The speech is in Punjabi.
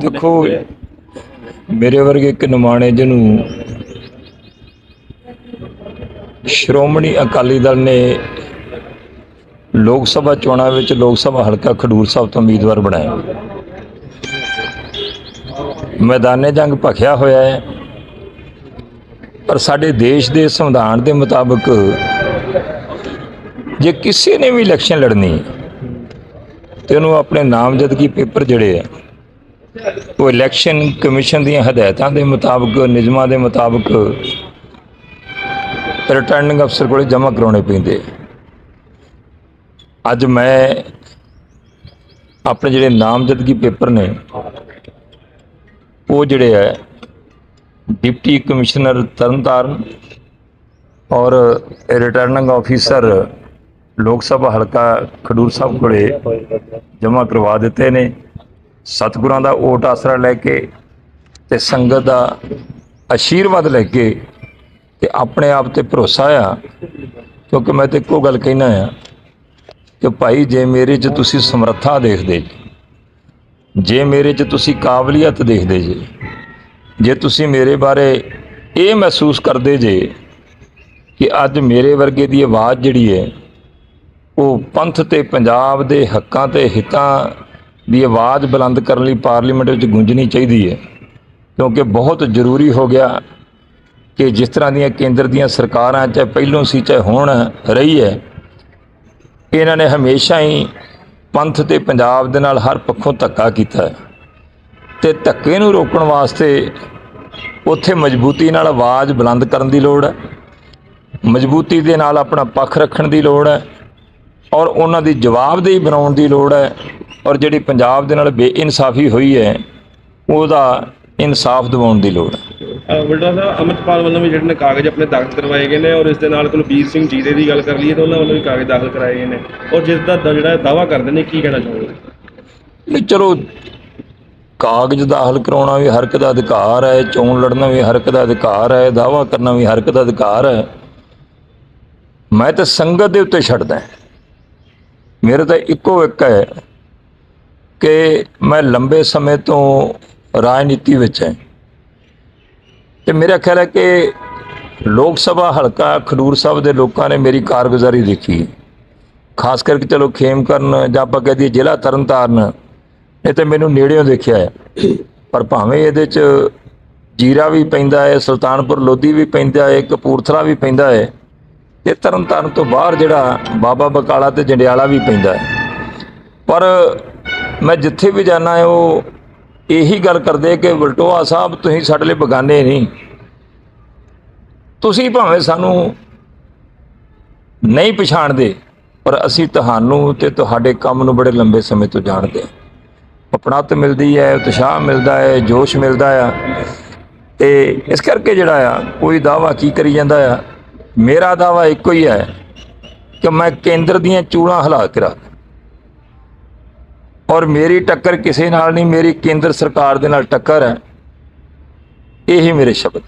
ਦੇਖੋ, ਮੇਰੇ ਵਰਗੇ ਇੱਕ ਨਿਮਾਣੇ ਜਿਹਨੂੰ ਸ਼੍ਰੋਮਣੀ ਅਕਾਲੀ ਦਲ ਨੇ ਲੋਕ ਸਭਾ ਚੋਣਾਂ ਵਿੱਚ ਲੋਕ ਸਭਾ ਹਲਕਾ ਖਡੂਰ ਸਾਹਿਬ ਤੋਂ ਉਮੀਦਵਾਰ ਬਣਾਇਆ। ਮੈਦਾਨੇ ਜੰਗ ਭਖਿਆ ਹੋਇਆ ਹੈ, ਪਰ ਸਾਡੇ ਦੇਸ਼ ਦੇ ਸੰਵਿਧਾਨ ਦੇ ਮੁਤਾਬਕ ਜੇ ਕਿਸੇ ਨੇ ਵੀ ਇਲੈਕਸ਼ਨ ਲੜਨੀ ਤੇ ਉਹਨੂੰ ਆਪਣੇ ਨਾਮਜ਼ਦਗੀ ਪੇਪਰ ਜਿਹੜੇ ਆ, ਉਹ ਇਲੈਕਸ਼ਨ ਕਮਿਸ਼ਨ ਦੀਆਂ ਹਦਾਇਤਾਂ ਦੇ ਮੁਤਾਬਕ, ਨਿਯਮਾਂ ਦੇ ਮੁਤਾਬਕ ਰਿਟਰਨਿੰਗ ਅਫਸਰ ਕੋਲੇ ਜਮ੍ਹਾਂ ਕਰਾਉਣੇ ਪੈਂਦੇ ਅੱਜ ਮੈਂ ਆਪਣੇ ਜਿਹੜੇ ਨਾਮਜ਼ਦਗੀ ਪੇਪਰ ਨੇ, ਉਹ ਜਿਹੜੇ ਹੈ ਡਿਪਟੀ ਕਮਿਸ਼ਨਰ ਤਰਨਤਾਰਨ ਔਰ ਰਿਟਰਨਿੰਗ ਆਫੀਸਰ ਲੋਕ ਸਭਾ ਹਲਕਾ ਖਡੂਰ ਸਾਹਿਬ ਕੋਲੇ ਜਮ੍ਹਾਂ ਕਰਵਾ ਦਿੱਤੇ ਨੇ। ਸਤਿਗੁਰਾਂ ਦਾ ਓਟ ਆਸਰਾ ਲੈ ਕੇ ਤੇ ਸੰਗਤ ਦਾ ਆਸ਼ੀਰਵਾਦ ਲੈ ਕੇ ਤੇ ਆਪਣੇ ਆਪ ਤੇ ਭਰੋਸਾ ਆ, ਕਿਉਂਕਿ ਮੈਂ ਤੇ ਇੱਕੋ ਗੱਲ ਕਹਿਣਾ ਆ ਕਿ ਭਾਈ, ਜੇ ਮੇਰੇ 'ਚ ਤੁਸੀਂ ਸਮਰੱਥਾ ਦੇਖਦੇ ਜੀ ਜੇ ਮੇਰੇ 'ਚ ਤੁਸੀਂ ਕਾਬਲੀਅਤ ਦੇਖਦੇ ਜੇ ਜੇ ਤੁਸੀਂ ਮੇਰੇ ਬਾਰੇ ਇਹ ਮਹਿਸੂਸ ਕਰਦੇ ਜੇ ਕਿ ਅੱਜ ਮੇਰੇ ਵਰਗੇ ਦੀ ਆਵਾਜ਼ ਜਿਹੜੀ ਹੈ ਉਹ ਪੰਥ ਤੇ ਪੰਜਾਬ ਦੇ ਹੱਕਾਂ ਤੇ ਹਿੱਤਾਂ ਦੀ ਆਵਾਜ਼ ਬੁਲੰਦ ਕਰਨ ਲਈ ਪਾਰਲੀਮੈਂਟ ਵਿੱਚ ਗੂੰਜਣੀ ਚਾਹੀਦੀ ਹੈ। ਕਿਉਂਕਿ ਬਹੁਤ ਜ਼ਰੂਰੀ ਹੋ ਗਿਆ ਕਿ ਜਿਸ ਤਰ੍ਹਾਂ ਦੀਆਂ ਕੇਂਦਰ ਦੀਆਂ ਸਰਕਾਰਾਂ ਚਾਹੇ ਪਹਿਲੋਂ ਸੀ ਚਾਹੇ ਹੁਣ ਰਹੀ ਹੈ, ਇਹਨਾਂ ਨੇ ਹਮੇਸ਼ਾ ਹੀ ਪੰਥ ਤੇ ਪੰਜਾਬ ਦੇ ਨਾਲ ਹਰ ਪੱਖੋਂ ਧੱਕਾ ਕੀਤਾ ਹੈ। ਤੇ ਧੱਕੇ ਨੂੰ ਰੋਕਣ ਵਾਸਤੇ ਉੱਥੇ ਮਜ਼ਬੂਤੀ ਨਾਲ ਆਵਾਜ਼ ਬੁਲੰਦ ਕਰਨ ਦੀ ਲੋੜ ਹੈ। ਮਜ਼ਬੂਤੀ ਦੇ ਨਾਲ ਆਪਣਾ ਪੱਖ ਰੱਖਣ ਦੀ ਲੋੜ ਹੈ। ਔਰ ਉਹਨਾਂ ਦੀ ਜਵਾਬਦੇਹੀ ਬਣਾਉਣ ਦੀ ਲੋੜ ਹੈ ਔਰ ਜਿਹੜੀ ਪੰਜਾਬ ਦੇ ਨਾਲ ਬੇਇਨਸਾਫੀ ਹੋਈ ਹੈ ਉਹਦਾ ਇਨਸਾਫ ਦਿਵਾਉਣ ਦੀ ਲੋੜ ਹੈ। ਵਲਟਾ ਸਾਹਿਬ ਅਮਰਪਾਲ ਵੱਲੋਂ ਵੀ ਜਿਹੜੇ ਨੇ ਕਾਗਜ਼ ਆਪਣੇ ਦਾਖਲ ਕਰਵਾਏ ਗਏ ਨੇ ਔਰ ਇਸ ਦੇ ਨਾਲ ਕੁਲਬੀਰ ਸਿੰਘ ਜੀਰੇ ਦੀ ਗੱਲ ਕਰ ਲਈਏ ਤਾਂ ਉਹਨਾਂ ਵੱਲੋਂ ਵੀ ਕਾਗਜ਼ ਦਾਖਲ ਕਰਾਏ ਗਏ ਨੇ। ਔਰ ਜਿਸ ਦਾ ਦ- ਜਿਹੜਾ ਦਾਵਾ ਕਰਦੇ ਨੇ ਕੀ ਕਹਿਣਾ ਚਾਹੋਗੇ? ਨਹੀਂ ਚਲੋ ਕਾਗਜ਼ ਦਾਖਲ ਕਰਾਉਣਾ ਵੀ ਹਰ ਇੱਕ ਦਾ ਅਧਿਕਾਰ ਹੈ ਚੋਣ ਲੜਨਾ ਵੀ ਹਰ ਇੱਕ ਦਾ ਅਧਿਕਾਰ ਹੈ ਦਾਵਾ ਕਰਨਾ ਵੀ ਹਰ ਇੱਕ ਦਾ ਅਧਿਕਾਰ ਹੈ। ਮੈਂ ਤਾਂ ਸੰਗਤ ਦੇ ਉੱਤੇ ਛੱਡਦਾ ਮੇਰੇ ਤਾਂ ਇੱਕੋ ਇੱਕ ਹੈ ਕਿ ਮੈਂ ਲੰਬੇ ਸਮੇਂ ਤੋਂ ਰਾਜਨੀਤੀ ਵਿੱਚ ਹਾਂ। ਤੇ ਮੇਰਾ ਖਿਆਲ ਹੈ ਕਿ ਲੋਕ ਸਭਾ ਹਲਕਾ ਖਡੂਰ ਸਾਹਿਬ ਦੇ ਲੋਕਾਂ ਨੇ ਮੇਰੀ ਕਾਰਗੁਜ਼ਾਰੀ ਦੇਖੀ ਖਾਸ ਕਰਕੇ ਚਲੋ ਖੇਮ ਕਰਨ ਜਾਂ ਆਪਾਂ ਕਹਿ ਦਈਏ ਜ਼ਿਲ੍ਹਾ ਤਰਨਤਾਰਨ ਇਹ ਤੇ ਮੈਨੂੰ ਨੇੜਿਓਂ ਦੇਖਿਆ ਹੈ। ਪਰ ਭਾਵੇਂ ਇਹਦੇ ਚ ਜੀਰਾ ਵੀ ਪੈਂਦਾ ਹੈ, ਸੁਲਤਾਨਪੁਰ ਲੋਧੀ ਵੀ ਪੈਂਦਾ ਹੈ, ਕਪੂਰਥਲਾ ਵੀ ਪੈਂਦਾ ਹੈ ਤੇ ਤਰਨਤਾਰਨ ਤੋਂ ਬਾਹਰ ਜਿਹੜਾ ਬਾਬਾ ਬਕਾਲਾ ਤੇ ਜੰਡਿਆਲਾ ਵੀ ਪੈਂਦਾ ਪਰ ਮੈਂ ਜਿੱਥੇ ਵੀ ਜਾਣਾ ਹੈ, ਉਹ ਇਹੀ ਗੱਲ ਕਰਦੇ ਕਿ ਵਲਟੋਆ ਸਾਹਿਬ, ਤੁਸੀਂ ਸਾਡੇ ਲਈ ਬਗਾਨੇ ਨਹੀਂ। ਤੁਸੀਂ ਭਾਵੇਂ ਸਾਨੂੰ ਨਹੀਂ ਪਛਾਣਦੇ, ਪਰ ਅਸੀਂ ਤੁਹਾਨੂੰ ਤੇ ਤੁਹਾਡੇ ਕੰਮ ਨੂੰ ਬੜੇ ਲੰਬੇ ਸਮੇਂ ਤੋਂ ਜਾਣਦੇ ਹਾਂ। ਆਪਣਤ ਮਿਲਦੀ ਹੈ, ਉਤਸ਼ਾਹ ਮਿਲਦਾ ਹੈ, ਜੋਸ਼ ਮਿਲਦਾ ਆ। ਤੇ ਇਸ ਕਰਕੇ ਜਿਹੜਾ ਆ, ਕੋਈ ਦਾਵਾ ਕੀ ਕਰੀ ਜਾਂਦਾ ਆ ਮੇਰਾ ਦਾਵਾ ਇੱਕੋ ਹੀ ਹੈ ਕਿ ਮੈਂ ਕੇਂਦਰ ਦੀਆਂ ਚੂੜਾਂ ਹਿਲਾ ਕੇ ਰੱਖ ਔਰ ਮੇਰੀ ਟੱਕਰ ਕਿਸੇ ਨਾਲ ਨਹੀਂ, ਮੇਰੀ ਕੇਂਦਰ ਸਰਕਾਰ ਦੇ ਨਾਲ ਟੱਕਰ ਹੈ। ਇਹ ਹੀ ਮੇਰੇ ਸ਼ਬਦ